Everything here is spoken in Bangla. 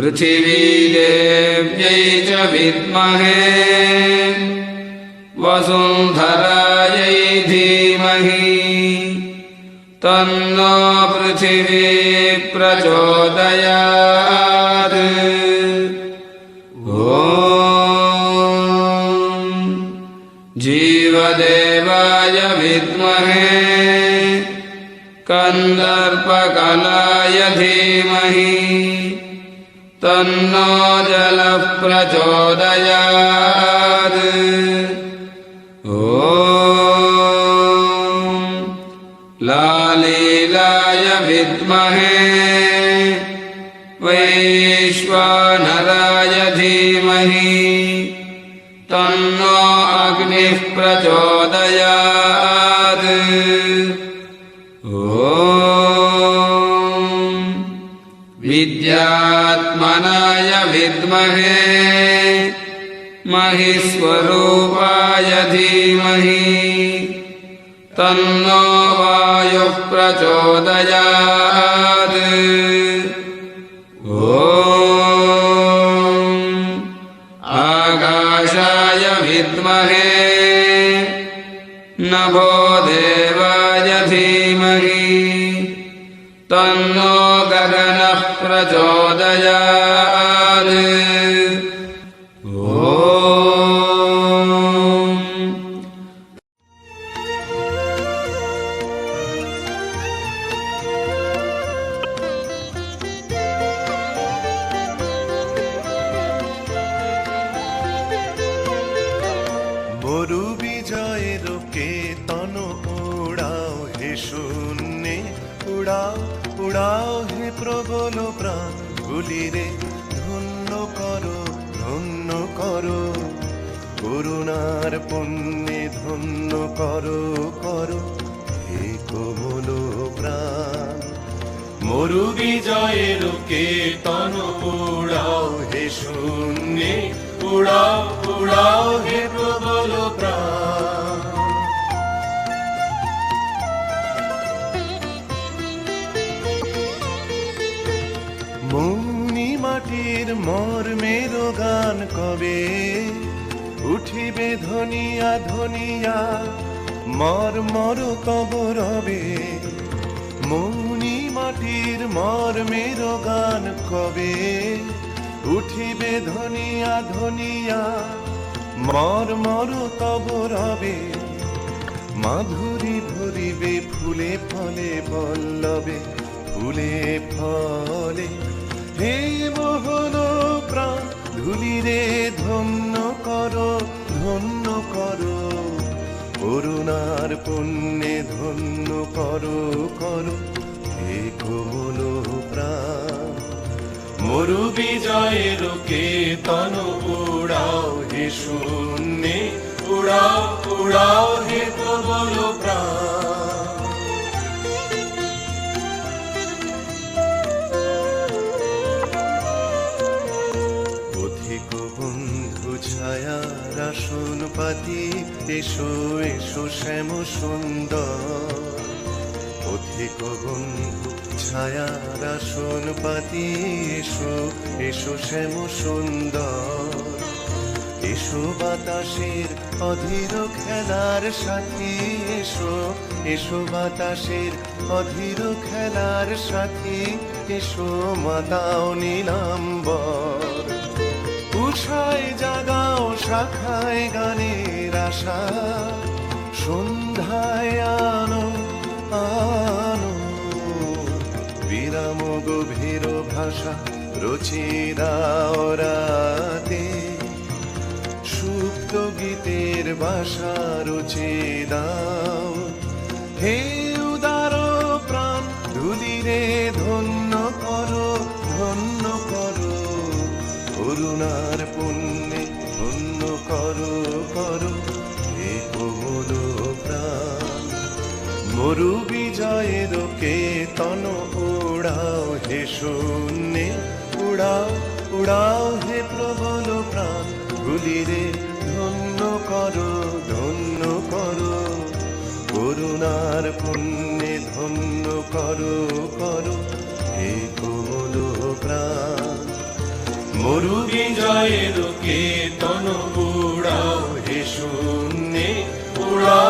पृथिवीदेव्यै च विद्महे। वसुन्धरायै धीमहि। तन्नो पृथिवी प्रचोदयात्। ॐ जीवदेवाय विद्महे। कन्दर्पकलाय धीमहि तन्नो जलः प्रचोदयात् ॐ लालीलाय विद्महे वैश्वानराय धीमहि तन्नो अग्निः प्रचोदयात् विद्यात्मनाय विद्महे। महिस्वरूपाय धीमहि। तन्नो वायुः प्रचोदयात्। ॐ आकाशाय विद्महे तन्नो गगनः प्रचोदयात् ॐ মরু বিজয়ের কেতন উড়াও হে শূন্যে উড়াও উড়াও হে প্রবল প্রাণ, গুলিরে ধন্য করো ধন্য করো। করুণার পুণ্যে ধন্য করো করো। হে কোমল প্রাণ। মরু বিজয়ের কেতন উড়াও হে শূন্যে। উড়াও উড়াও হে প্রবল গান কবে? উঠিবে ধনিয়া ধনিয়া, মর মর তব রবে মৌনি মাটির মর্মের গান কবে? উঠিবে ধনিয়া ধনিয়া, মর মর তব রবে মাধুরী ভরিবে, ফুলে ফলে বল্লবে, ফুলে ফলে ধুলিরে ধন্য করো ধন্য করো। করুণার পুণ্যে ধন্য করো করো। হে কোমল প্রাণ মরু বিজয়ের কেতন উড়াও হে শূন্যে। উড়াও উড়াও হে প্রবল প্রাণ। এসো এসো শ্যাম সুন্দর। অধিক বন্ধু ছায়া রাসন পাতি এসো এসো শ্যাম সুন্দর। এসো বাতাসের অধীর খেলার সাথী, এসো এসো বাতাসের অধীর খেলার সাথী, এসো মাতাও নীলাম্বর। উষায় জাগাও শাখায় গানের আশা। সন্ধ্যায় আনো আনো বিরাম গভীর ভাষা রচিরাও রাতে। সুপ্ত গীতের ভাষা রুচি দাও। হে উদার প্রাণ ধুলিরে ধন্য করুণার পুণ্যে ধন্য করো করো, হে কোমল প্রাণ। মরু বিজয়ের কেতন উড়াও, হে শূন্যে উড়াও উড়াও, হে প্রবল প্রাণ। গুলিরে ধন্য করো ধন্য করো, করুণার পুণ্যে ধন্য করো করো, হে কোমল মরু বিজয়ের কেতন উড়াও হে শূন্যে উড়াও